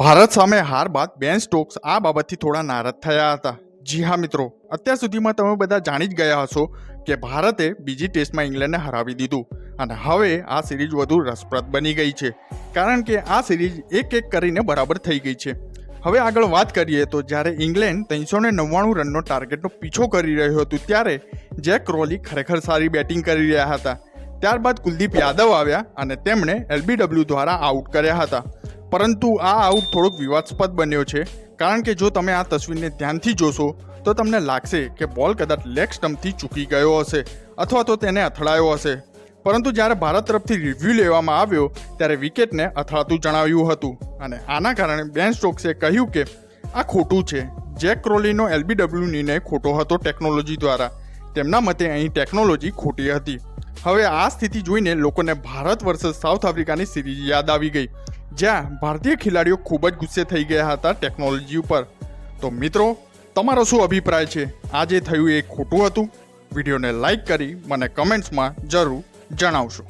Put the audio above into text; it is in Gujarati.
ભારત સામે હાર બાદ બેન સ્ટોક્સ આ બાબતથી થોડા નારાજ થયા હતા. જી હા મિત્રો, અત્યાર સુધીમાં તમે બધા જાણી જ ગયા હશો કે ભારતે બીજી ટેસ્ટમાં ઇંગ્લેન્ડને હરાવી દીધું અને હવે આ સિરીઝ વધુ રસપ્રદ બની ગઈ છે. કારણ કે આ સિરીઝ એક એક કરીને બરાબર થઈ ગઈ છે. હવે આગળ વાત કરીએ તો જ્યારે ઇંગ્લેન્ડ ત્રણસો ને નવ્વાણું રનનો ટાર્ગેટનો પીછો કરી રહ્યું હતું ત્યારે જેક ક્રોલી ખરેખર સારી બેટિંગ કરી રહ્યા હતા. ત્યારબાદ કુલદીપ યાદવ આવ્યા અને તેમણે એલબીડબ્લ્યુ દ્વારા આઉટ કર્યા હતા. પરંતુ આ આઉટ થોડોક વિવાદાસ્પદ બન્યો છે. કારણ કે જો તમે આ તસવીરને ધ્યાનથી જોશો, તો તમને લાગશે કે બોલ કદાચ લેગ સ્ટમ્પથી ચૂકી ગયો હશે અથવા તો તેને અથડાયો હશે. પરંતુ જ્યારે ભારત તરફથી રિવ્યૂ લેવામાં આવ્યો, ત્યારે વિકેટને અથડાતું જણાવ્યું હતું. અને આના કારણે બેન સ્ટોક્સે કહ્યું કે, આ ખોટું છે. જેક ક્રોલીનો એલબીડબ્લ્યુ નિર્ણય ખોટો હતો ટેકનોલોજી દ્વારા. તેમના મતે અહીં ટેકનોલોજી ખોટી હતી. હવે આ સ્થિતિ જોઈને લોકોને ભારત વર્સસ સાઉથ આફ્રિકાની સિરીઝ યાદ આવી ગઈ. જ્યાં ભારતીય ખેલાડીઓ ખૂબ જ ગુસ્સે થઈ ગયા હતા ટેકનોલોજી ઉપર. તો મિત્રો, તમારો શું અભિપ્રાય છે? આ જે થયું એ ખોટું હતું? વિડીયોને લાઈક કરી, મને કમેન્ટ્સમાં જરૂર જણાવશો.